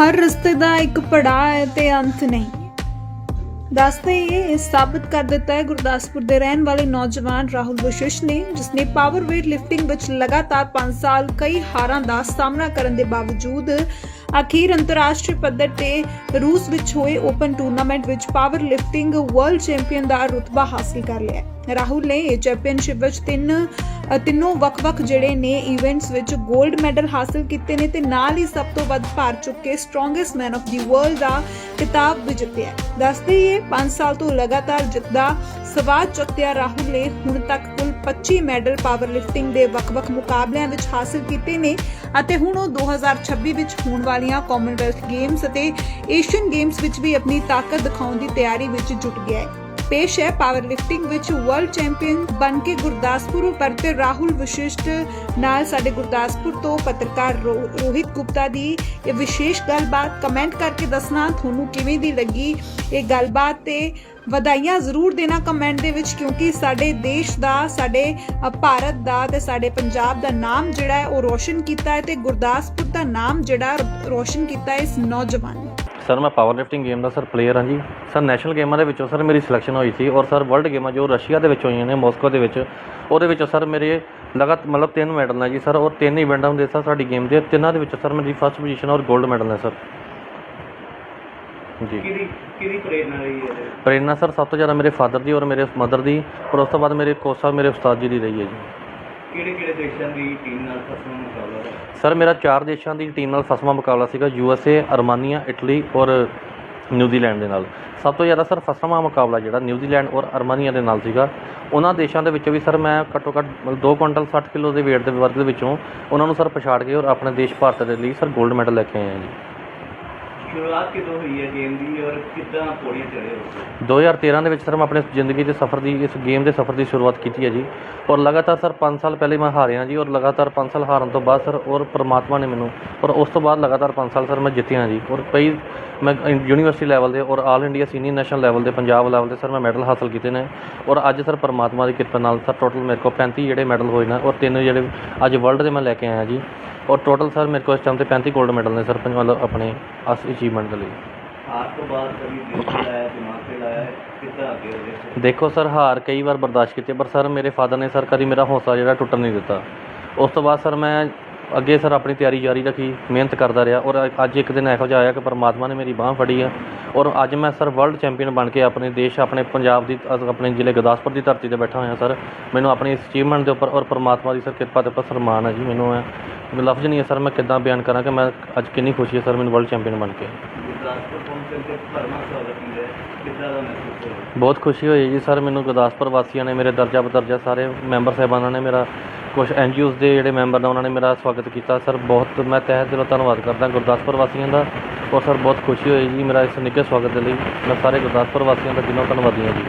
ਹਰ ਰਸਤੇ ਦਾ ਇੱਕ ਪੜਾਅ ਹੈ ਤੇ ਅੰਤ ਨਹੀਂ। ਦੱਸਦੇ ਇਹ ਸਾਬਤ ਕਰ ਦਿੱਤਾ ਹੈ ਗੁਰਦਾਸਪੁਰ ਦੇ ਰਹਿਣ ਵਾਲੇ ਨੌਜਵਾਨ ਰਾਹੁਲ ਵਸ਼ਿਸ਼ ਨੇ ਜਿਸ ਪਾਵਰ weight ਲਿਫਟਿੰਗ ਵਿੱਚ ਲਗਾਤਾਰ 5 ਸਾਲ ਕਈ ਹਾਰਾਂ ਦਾ ਸਾਹਮਣਾ ਕਰਨ ਦੇ ਬਾਵਜੂਦ ਅਖੀਰ ਅੰਤਰਰਾਸ਼ਟਰੀ ਪੱਧਰ ਤੇ ਰੂਸ ਵਿੱਚ ਹੋਏ ਓਪਨ ਟੂਰਨਾਮੈਂਟ ਵਿੱਚ ਪਾਵਰ ਲਿਫਟਿੰਗ ਵਰਲਡ ਚੈਂਪੀਅਨ ਦਾ ਰੁਤਬਾ ਹਾਸਲ ਕਰ ਲਿਆ ਰਾਹੁਲ ਨੇ ਇਹ ਚੈਂਪੀਅਨਸ਼ਿਪ ਵਿੱਚ ਤਿੰਨ ਤਿੰਨੋਂ ਵੱਖ-ਵੱਖ ਜਿਹੜੇ ਨੇ ਇਵੈਂਟਸ ਵਿੱਚ 골ਡ ਮੈਡਲ ਹਾਸਲ ਕੀਤੇ ਨੇ ਤੇ ਨਾਲ ਹੀ ਸਭ ਤੋਂ ਵੱਧ ਭਾਰ ਚੁੱਕ ਕੇ strongest man of the world ਦਾ ਖਿਤਾਬ ਵੀ ਜਿੱਤਿਆ ਦੱਸਦੇ ਇਹ 5 ਸਾਲ ਤੋਂ ਲਗਾਤਾਰ ਜਿੱਤਦਾ ਸਵਾਦ ਚੁੱਕਿਆ ਰਾਹੁਲ ਨੇ ਹੁਣ ਤੱਕ ਕੁੱਲ 25 ਮੈਡਲ ਪਾਵਰ ਲਿਫਟਿੰਗ ਦੇ ਵੱਖ-ਵੱਖ ਮੁਕਾਬਲਿਆਂ ਵਿੱਚ ਹਾਸਲ ਕੀਤੇ ਨੇ ਅਤੇ ਹੁਣ ਉਹ 2026 ਵਿੱਚ ਹੋਣ ਵਾਲੀਆਂ ਕਾਮਨਵੈਲਥ ਗੇਮਸ ਅਤੇ ਏਸ਼ੀਅਨ ਗੇਮਸ ਵਿੱਚ ਵੀ ਆਪਣੀ ਤਾਕਤ ਦਿਖਾਉਣ ਦੀ ਤਿਆਰੀ ਵਿੱਚ ਜੁਟ ਗਿਆ ਹੈ। ਪੇਸ਼ ਹੈ ਪਾਵਰ ਲਿਫਟਿੰਗ ਵਿੱਚ ਵਰਲਡ ਚੈਂਪੀਅਨ ਬਣ ਕੇ ਗੁਰਦਾਸਪੁਰ ਪਰਤੇ ਰਾਹੁਲ ਵਿਸ਼ਿਸ਼ਟ ਨਾਲ ਸਾਡੇ ਗੁਰਦਾਸਪੁਰ ਤੋਂ ਪੱਤਰਕਾਰ ਰੋ- ਰੋਹਿਤ ਗੁਪਤਾ ਦੀ ਇਹ ਵਿਸ਼ੇਸ਼ ਗੱਲਬਾਤ ਕਮੈਂਟ ਕਰਕੇ ਦੱਸਣਾ ਤੁਹਾਨੂੰ ਕਿਵੇਂ ਦੀ ਲੱਗੀ ਇਹ ਗੱਲਬਾਤ ਤੇ ਵਧਾਈਆਂ ਜ਼ਰੂਰ ਦੇਣਾ ਕਮੈਂਟ ਦੇ ਵਿੱਚ, ਕਿਉਂਕਿ ਸਾਡੇ ਦੇਸ਼ ਦਾ, ਸਾਡੇ ਭਾਰਤ ਦਾ ਤੇ ਸਾਡੇ ਪੰਜਾਬ ਦਾ ਨਾਮ ਜਿਹੜਾ ਹੈ ਉਹ ਰੋਸ਼ਨ ਕੀਤਾ ਹੈ ਤੇ ਗੁਰਦਾਸਪੁਰ ਦਾ ਨਾਮ ਜਿਹੜਾ ਰੋਸ਼ਨ ਕੀਤਾ ਹੈ ਇਸ ਨੌਜਵਾਨ ਸਰ ਮੈਂ ਪਾਵਰ ਲਿਫਟਿੰਗ ਗੇਮ ਦਾ ਸਰ ਪਲੇਅਰ ਹਾਂ ਜੀ। ਸਰ ਨੈਸ਼ਨਲ ਗੇਮਾਂ ਦੇ ਵਿੱਚੋਂ ਸਰ ਮੇਰੀ ਸਿਲੈਕਸ਼ਨ ਹੋਈ ਸੀ ਔਰ ਸਰ ਵਰਲਡ ਗੇਮਾਂ ਜੋ ਰਸ਼ੀਆ ਦੇ ਵਿੱਚ ਹੋਈਆਂ ਨੇ ਮਾਸਕੋ ਦੇ ਵਿੱਚ ਉਹਦੇ ਵਿੱਚ ਸਰ ਮੇਰੇ ਲਗਾਤ ਮਤਲਬ ਤਿੰਨ ਮੈਡਲ ਨੇ ਜੀ ਸਰ ਔਰ ਤਿੰਨ ਇਵੈਂਟਾਂ ਹੁੰਦੇ ਸਰ ਸਾਡੀ ਗੇਮ ਦੇ ਤਿੰਨਾਂ ਦੇ ਵਿੱਚ ਸਰ ਮੇਰੀ ਫਸਟ ਪੋਜੀਸ਼ਨ ਔਰ 골ਡ ਮੈਡਲ ਨੇ ਸਰ। ਜੀ। ਕਿਹਦੀ ਕਿਹਦੀ ਪ੍ਰੇਰਨਾ ਰਹੀ ਹੈ? ਪ੍ਰੇਰਨਾ ਸਰ ਸਭ ਤੋਂ ਜ਼ਿਆਦਾ ਮੇਰੇ ਫਾਦਰ ਦੀ ਔਰ ਮੇਰੇ ਮਦਰ ਦੀ ਔਰ ਉਸ ਤੋਂ ਬਾਅਦ ਮੇਰੇ ਕੋਚ ਸਾਹਿਬ ਮੇਰੇ ਉਸਤਾਦ ਜੀ ਦੀ ਰਹੀ ਹੈ ਜੀ। ਕਿਹੜੇ ਕਿਹੜੇ ਦੇਸ਼ਾਂ ਦੀ ਟੀਮ ਨਾਲ ਫਸਵਾਂ ਮੁਕਾਬਲਾ ਹੈ ਸਰ, ਮੇਰਾ ਚਾਰ ਦੇਸ਼ਾਂ ਦੀ ਟੀਮ ਨਾਲ ਫਸਵਾਂ ਮੁਕਾਬਲਾ ਸੀਗਾ U S A Armenia, Italy ਔਰ ਨਿਊਜ਼ੀਲੈਂਡ ਦੇ ਨਾਲ। ਸਭ ਤੋਂ ਜ਼ਿਆਦਾ ਸਰ ਫਸਵਾਂ ਮੁਕਾਬਲਾ ਜਿਹੜਾ ਨਿਊਜ਼ੀਲੈਂਡ ਔਰ ਅਰਮਾਨੀਆ ਦੇ ਨਾਲ ਸੀਗਾ। ਉਹਨਾਂ ਦੇਸ਼ਾਂ ਦੇ ਵਿੱਚੋਂ ਵੀ ਸਰ ਮੈਂ ਘੱਟੋ ਘੱਟ 2 ਕੁਇੰਟਲ 60 ਕਿਲੋ ਦੇ weight ਦੇ ਵਰਗ ਦੇ ਵਿੱਚੋਂ ਉਹਨਾਂ ਨੂੰ ਸਰ ਪਛਾੜ ਕੇ ਔਰ ਆਪਣੇ ਦੇਸ਼ ਭਾਰਤ ਦੇ ਲਈ ਸਰ 골ਡ ਮੈਡਲ ਲੈ ਕੇ ਆਇਆ ਜੀ। ਸ਼ੁਰੂਆਤ ਕਿਦੋਂ ਹੋਈ ਹੈ ਗੇਮ ਦੀ ਔਰ ਕਿੱਦਾਂ ਪੌੜੀਆਂ ਚੜ੍ਹੇ ਹੋ? 2013 ਦੇ ਵਿੱਚ ਸਰ ਮੈਂ ਆਪਣੇ ਜ਼ਿੰਦਗੀ ਦੇ ਸਫ਼ਰ ਦੀ, ਇਸ ਗੇਮ ਦੇ ਸਫ਼ਰ ਦੀ ਸ਼ੁਰੂਆਤ ਕੀਤੀ ਹੈ ਜੀ। ਔਰ ਲਗਾਤਾਰ ਸਰ 5 ਸਾਲ ਪਹਿਲੇ ਮੈਂ ਹਾਰਿਆ ਜੀ ਔਰ ਲਗਾਤਾਰ 5 ਸਾਲ ਹਾਰਨ ਤੋਂ ਬਾਅਦ ਸਰ ਔਰ ਪ੍ਰਮਾਤਮਾ ਨੇ ਮੈਨੂੰ, ਔਰ ਉਸ ਤੋਂ ਬਾਅਦ ਲਗਾਤਾਰ 5 ਸਾਲ ਸਰ ਮੈਂ ਜਿੱਤਿਆ ਜੀ। ਔਰ ਕਈ ਮੈਂ ਯੂਨੀਵਰਸਿਟੀ ਲੈਵਲ ਦੇ ਔਰ all India senior national level ਦੇ ਪੰਜਾਬ ਲੈਵਲ ਦੇ ਸਰ ਮੈਂ ਮੈਡਲ ਹਾਸਲ ਕੀਤੇ ਨੇ। ਔਰ ਅੱਜ ਸਰ ਪ੍ਰਮਾਤਮਾ ਦੀ ਕਿਰਪਾ ਨਾਲ ਸਰ ਟੋਟਲ ਮੇਰੇ ਕੋਲ 35 ਜਿਹੜੇ ਮੈਡਲ ਹੋਏ ਨੇ ਔਰ ਤਿੰਨ ਜਿਹੜੇ ਅੱਜ ਵਰਲਡ ਦੇ ਮੈਂ ਲੈ ਕੇ ਆਇਆ ਜੀ। ਔਰ ਟੋਟਲ ਸਰ ਮੇਰੇ ਕੋਲ ਇਸ ਟਾਈਮ ਤੇ 35 골ਡ ਮੈਡਲ ਨੇ ਸਰ ਪੰਜ- ਮਤਲਬ ਆਪਣੇ ਅਸ ਅਚੀਵਮੈਂਟ ਦੇ ਲਈ। ਹਾਰ ਤੋਂ ਬਾਅਦ ਕभी ਦਿਲ ਤੇ ਲਾਇਆ ਦਿਮਾਗ ਤੇ ਲਾਇਆ ਹੈ, ਕਿੱਦਾਂ ਅੱਗੇ ਹੋਵੇ ਦੇਖੋ ਸਰ ਹਾਰ ਕਈ ਵਾਰ ਬਰਦਾਸ਼ਤ ਕੀਤੀ ਪਰ ਸਰ ਮੇਰੇ ਫਾਦਰ ਨੇ ਸਰ ਕਦੀ ਮੇਰਾ ਹੌਸਲਾ ਜਿਹੜਾ ਟੁੱਟਣ ਨਹੀਂ ਦਿੱਤਾ। ਉਸ ਤੋਂ ਬਾਅਦ ਸਰ ਮੈਂ ਅੱਗੇ ਸਰ ਆਪਣੀ ਤਿਆਰੀ ਜਾਰੀ ਰੱਖੀ, ਮਿਹਨਤ ਕਰਦਾ ਰਿਹਾ ਔਰ ਅੱਜ ਇੱਕ ਦਿਨ ਇਹੋ ਜਿਹਾ ਆਇਆ ਕਿ ਪਰਮਾਤਮਾ ਨੇ ਮੇਰੀ ਬਾਹ ਫੜੀ ਆ ਔਰ ਅੱਜ ਮੈਂ ਸਰ ਵਰਲਡ ਚੈਂਪੀਅਨ ਬਣ ਕੇ ਆਪਣੇ ਦੇਸ਼, ਆਪਣੇ ਪੰਜਾਬ ਦੀ ਆਪਣੇ ਜ਼ਿਲ੍ਹੇ ਗੁਰਦਾਸਪੁਰ ਦੀ ਧਰਤੀ ਤੇ ਬੈਠਾ ਹੋਇਆ ਸਰ। ਮੈਨੂੰ ਆਪਣੀ ਇਸ ਅਚੀਵਮੈਂਟ ਦੇ ਉੱਪਰ ਔਰ ਪਰਮਾਤਮਾ ਦੀ ਸਰ ਕਿਰਪਾ ਦੇ ਉੱਪਰ ਸਰ ਹੈ ਜੀ, ਮੈਨੂੰ ਹੈ ਮੈਨੂੰ ਲਫ਼ਜ਼ ਨਹੀਂ ਹੈ ਸਰ ਮੈਂ ਕਿੱਦਾਂ ਬਿਆਨ ਕਰਾਂ ਕਿ ਮੈਂ ਅੱਜ ਕਿੰਨੀ ਖੁਸ਼ੀ ਹੈ ਸਰ ਮੈਨੂੰ ਵਰਲਡ ਚੈਂਪੀਅਨ ਬਣ ਕੇ। ਬਹੁਤ ਖੁਸ਼ੀ ਹੋਈ ਜੀ ਸਰ, ਮੈਨੂੰ ਗੁਰਦਾਸਪੁਰ ਵਾਸੀਆਂ ਨੇ, ਮੇਰੇ ਦਰਜਾ ਬਦਰਜਾ ਸਾਰੇ ਮੈਂਬਰ ਸਾਹਿਬਾਨਾਂ ਨੇ, ਮੇਰਾ ਕੁਝ ਐਨਜੀਓਜ਼ ਦੇ ਜਿਹੜੇ ਮੈਂਬਰ ਨੇ ਉਹਨਾਂ ਨੇ ਮੇਰਾ ਸਵਾਗਤ ਕੀਤਾ। ਸਰ ਬਹੁਤ ਮੈਂ ਤਹਿ ਦਿਲੋਂ ਧੰਨਵਾਦ ਕਰਦਾ ਗੁਰਦਾਸਪੁਰ ਵਾਸੀਆਂ ਦਾ ਔਰ ਸਰ ਬਹੁਤ ਖੁਸ਼ੀ ਹੋਈ ਜੀ ਮੇਰਾ ਇਸ ਨਿੱਘੇ ਸਵਾਗਤ ਦੇ ਲਈ। ਮੈਂ ਸਾਰੇ ਗੁਰਦਾਸਪੁਰ ਵਾਸੀਆਂ ਦਾ ਦਿਲੋਂ ਧੰਨਵਾਦੀ ਹਾਂ ਜੀ।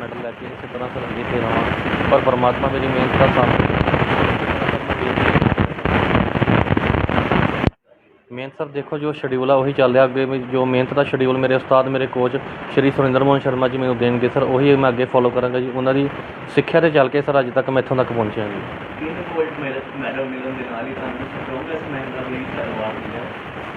ਮੈਡਲ ਲੈ ਕੇ ਇਸੇ ਤਰ੍ਹਾਂ ਸਰ ਅੱਗੇ ਤੇ ਰਹਾਂ ਪਰ ਪਰਮਾਤਮਾ ਮੇਰੀ ਮਿਹਨਤ ਦਾ ਸਾਥ ਮਿਹਨਤ ਸਰ ਦੇਖੋ ਜੋ ਸ਼ਡਿਊਲ ਆ ਉਹੀ ਚੱਲ ਰਿਹਾ। ਅੱਗੇ ਵੀ ਜੋ ਮਿਹਨਤ ਦਾ ਸ਼ਡਿਊਲ ਮੇਰੇ ਉਸਤਾਦ ਮੇਰੇ ਕੋਚ ਸ਼੍ਰੀ ਸੁਰਿੰਦਰ ਮੋਹਨ ਸ਼ਰਮਾ ਜੀ ਮੈਨੂੰ ਦੇਣਗੇ ਸਰ ਉਹੀ ਮੈਂ ਅੱਗੇ ਫੋਲੋ ਕਰਾਂਗਾ ਜੀ। ਉਹਨਾਂ ਦੀ ਸਿੱਖਿਆ ਤੇ ਚੱਲ ਕੇ ਸਰ ਅੱਜ ਤੱਕ ਮੈਂ ਇੱਥੋਂ ਤੱਕ ਪਹੁੰਚਿਆ ਜੀ। ਤਿੰਨ ਗੋਲਡ ਮੈਡਲ ਮੈਡਲ ਮਿਲਣ ਦੇ ਨਾਲ ਹੀ ਤੁਹਾਨੂੰ ਸਟਰੋਂਗੈਸਟ ਮੈਨ ਦਾ ਵੀ ਅਵਾਰਡ ਮਿਲਿਆ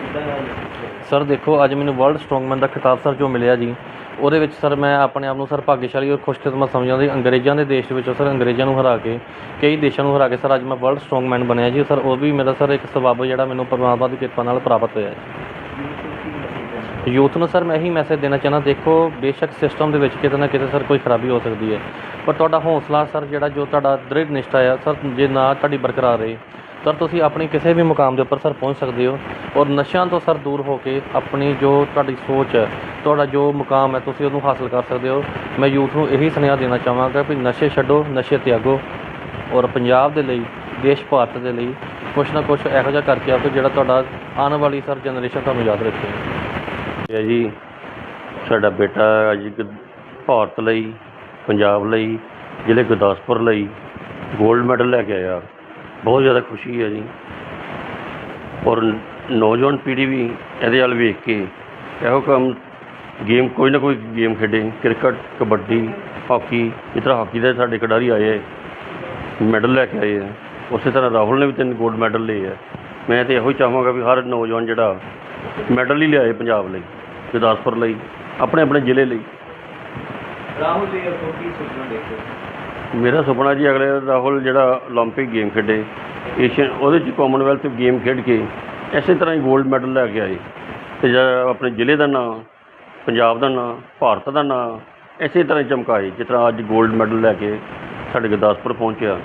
ਕਿੱਦਾਂ ਦਾ ਮਹਿਸੂਸ ਹੋਇਆ? ਸਰ ਦੇਖੋ ਅੱਜ ਮੈਨੂੰ ਵਰਲਡ ਸਟਰੋਂਗਮੈਨ ਦਾ ਖਿਤਾਬ ਸਰ ਜੋ ਮਿਲਿਆ ਜੀ ਉਹਦੇ ਵਿੱਚ ਸਰ ਮੈਂ ਆਪਣੇ ਆਪ ਨੂੰ ਸਰ ਭਾਗਸ਼ਾਲੀ ਔਰ ਖੁਸ਼ਕਿਸਮਤ ਸਮਝਦਾ ਜੀ ਅੰਗਰੇਜ਼ਾਂ ਦੇ ਦੇਸ਼ ਦੇ ਵਿੱਚੋਂ ਸਰ ਅੰਗਰੇਜ਼ਾਂ ਨੂੰ ਹਰਾ ਕੇ, ਕਈ ਦੇਸ਼ਾਂ ਨੂੰ ਹਰਾ ਕੇ ਸਰ ਅੱਜ ਮੈਂ ਵਰਲਡ ਸਟਰੋਂਗਮੈਨ ਬਣਿਆ ਜੀ। ਸਰ ਉਹ ਵੀ ਮੇਰਾ ਸਰ ਇੱਕ ਸਬੱਬ ਜਿਹੜਾ ਮੈਨੂੰ ਪਰਮਾਤਮਾ ਦੀ ਕਿਰਪਾ ਨਾਲ ਪ੍ਰਾਪਤ ਹੋਇਆ ਜੀ। ਯੂਥ ਨੂੰ ਸਰ ਮੈਂ ਇਹੀ ਮੈਸੇਜ ਦੇਣਾ ਚਾਹੁੰਦਾ, ਦੇਖੋ ਬੇਸ਼ੱਕ ਸਿਸਟਮ ਦੇ ਵਿੱਚ ਕਿਤੇ ਨਾ ਕਿਤੇ ਸਰ ਕੋਈ ਖਰਾਬੀ ਹੋ ਸਕਦੀ ਹੈ। ਪਰ ਤੁਹਾਡਾ ਹੌਸਲਾ ਸਰ ਜਿਹੜਾ ਜੋ ਤੁਹਾਡਾ ਦ੍ਰਿੜ ਨਿਸ਼ਠਾ ਹੈ ਸਰ ਜੇ ਨਾ ਤੁਹਾਡੀ ਬਰਕਰਾਰ ਰਹੇ ਸਰ, ਤੁਸੀਂ ਆਪਣੀ ਕਿਸੇ ਵੀ ਮੁਕਾਮ ਦੇ ਉੱਪਰ ਸਰ ਪਹੁੰਚ ਸਕਦੇ ਹੋ ਔਰ ਨਸ਼ਿਆਂ ਤੋਂ ਸਰ ਦੂਰ ਹੋ ਕੇ ਆਪਣੀ ਜੋ ਤੁਹਾਡੀ ਸੋਚ ਹੈ, ਤੁਹਾਡਾ ਜੋ ਮੁਕਾਮ ਹੈ, ਤੁਸੀਂ ਉਹਨੂੰ ਹਾਸਲ ਕਰ ਸਕਦੇ ਹੋ। ਮੈਂ ਯੂਥ ਨੂੰ ਇਹੀ ਸੁਨੇਹਾ ਦੇਣਾ ਚਾਹਾਂਗਾ ਵੀ ਨਸ਼ੇ ਛੱਡੋ, ਨਸ਼ੇ ਤਿਆਗੋ ਔਰ ਪੰਜਾਬ ਦੇ ਲਈ, ਦੇਸ਼ ਭਾਰਤ ਦੇ ਲਈ ਕੁਛ ਨਾ ਕੁਛ ਇਹੋ ਜਿਹਾ ਕਰਕੇ ਆਓ ਕਿ ਜਿਹੜਾ ਤੁਹਾਡਾ ਆਉਣ ਵਾਲੀ ਸਰ ਜਨਰੇਸ਼ਨ ਤੁਹਾਨੂੰ ਯਾਦ ਰੱਖੇ। ਜੀ, ਸਾਡਾ ਬੇਟਾ ਅੱਜ ਭਾਰਤ ਲਈ, ਪੰਜਾਬ ਲਈ, ਜ਼ਿਲ੍ਹੇ ਗੁਰਦਾਸਪੁਰ ਲਈ 골ਡ ਮੈਡਲ ਲੈ ਕੇ ਆਇਆ। ਬਹੁਤ ਜ਼ਿਆਦਾ ਖੁਸ਼ੀ ਹੈ ਜੀ। ਔਰ ਨੌਜਵਾਨ ਪੀੜ੍ਹੀ ਵੀ ਇਹਦੇ ਵੱਲ ਵੇਖ ਕੇ ਇਹੋ ਕੰਮ ਗੇਮ ਕੋਈ ਨਾ ਕੋਈ ਗੇਮ ਖੇਡੇ। ਕ੍ਰਿਕਟ, ਕਬੱਡੀ, ਹਾਕੀ ਇਸ ਤਰ੍ਹਾਂ ਹਾਕੀ ਦੇ ਸਾਡੇ ਖਿਡਾਰੀ ਆਏ ਹੈ, ਮੈਡਲ ਲੈ ਕੇ ਆਏ ਹੈ। ਉਸੇ ਤਰ੍ਹਾਂ ਰਾਹੁਲ ਨੇ ਵੀ ਤਿੰਨ ਗੋਲਡ ਮੈਡਲ ਲਏ ਹੈ। ਮੈਂ ਤੇ ਇਹੋ ਹੀ ਚਾਹਾਂਗਾ ਵੀ ਹਰ ਨੌਜਵਾਨ ਜਿਹੜਾ ਮੈਡਲ ਹੀ ਲਿਆਏ ਪੰਜਾਬ ਲਈ, ਗੁਰਦਾਸਪੁਰ ਲਈ ਆਪਣੇ ਆਪਣੇ ਜ਼ਿਲ੍ਹੇ ਲਈ। ਰਾਹੁਲ ਜੀ ਅੱਗੋਂ ਕੀ ਸੁਪਨਾ ਮੇਰਾ ਸੁਪਨਾ ਜੀ ਅਗਲੇ ਰਾਹੁਲ ਜਿਹੜਾ 올림픽 ਗੇਮ ਖੇਡੇ ਏਸ਼ੀਅਨ ਉਹਦੇ ਚ ਕਾਮਨਵੈਲਥ ਗੇਮ ਖੇਡ ਕੇ ਐਸੇ ਤਰ੍ਹਾਂ ਹੀ 골ਡ ਮੈਡਲ ਲੈ ਕੇ ਆਏ। ਤੇ ਜਿਹੜਾ ਆਪਣੇ ਜ਼ਿਲ੍ਹੇ ਦਾ ਨਾਮ ਪੰਜਾਬ ਦਾ ਨਾਮ ਭਾਰਤ ਦਾ ਨਾਮ ਐਸੇ ਤਰ੍ਹਾਂ ਚਮਕਾਏ ਜਿਸ ਤਰ੍ਹਾਂ ਅੱਜ 골ਡ ਮੈਡਲ ਲੈ ਕੇ ਸਾਡੇ ਗੁਰਦਾਸਪੁਰ ਪਹੁੰਚਿਆ।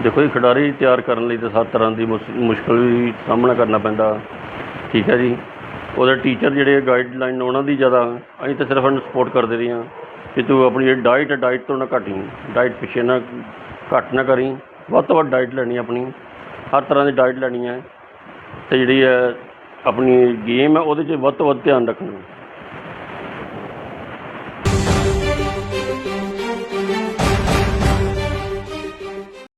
ਦੇਖੋ ਜੀ ਖਿਡਾਰੀ ਤਿਆਰ ਕਰਨ ਲਈ ਤਾਂ ਸੱਤ ਤਰ੍ਹਾਂ ਦੀ ਮੁਸ਼ਕਲ ਵੀ ਸਾਹਮਣਾ ਕਰਨਾ ਪੈਂਦਾ। ਠੀਕ ਹੈ ਜੀ। ਉਹਦੇ ਟੀਚਰ ਜਿਹੜੇ ਗਾਈਡਲਾਈਨ ਉਹਨਾਂ ਦੀ ਜ਼ਿਆਦਾ, ਅਸੀਂ ਤਾਂ ਸਿਰਫ ਉਹਨੂੰ ਸਪੋਰਟ ਕਰਦੇ ਰਹੇ ਹਾਂ ਕਿ ਤੂੰ ਆਪਣੀ ਜਿਹੜੀ ਡਾਈਟ ਹੈ ਡਾਈਟ ਤੋਂ ਨਾ ਘਟੀ ਡਾਈਟ ਪਿੱਛੇ ਨਾ ਘੱਟ ਨਾ ਕਰੀ, ਵੱਧ ਤੋਂ ਵੱਧ ਡਾਈਟ ਲੈਣੀ ਆਪਣੀ, ਹਰ ਤਰ੍ਹਾਂ ਦੀ ਡਾਈਟ ਲੈਣੀ ਹੈ ਤੇ ਜਿਹੜੀ ਹੈ ਆਪਣੀ ਗੇਮ ਹੈ, ਉਹਦੇ 'ਚ ਵੱਧ ਤੋਂ ਵੱਧ ਧਿਆਨ ਰੱਖਣਾ।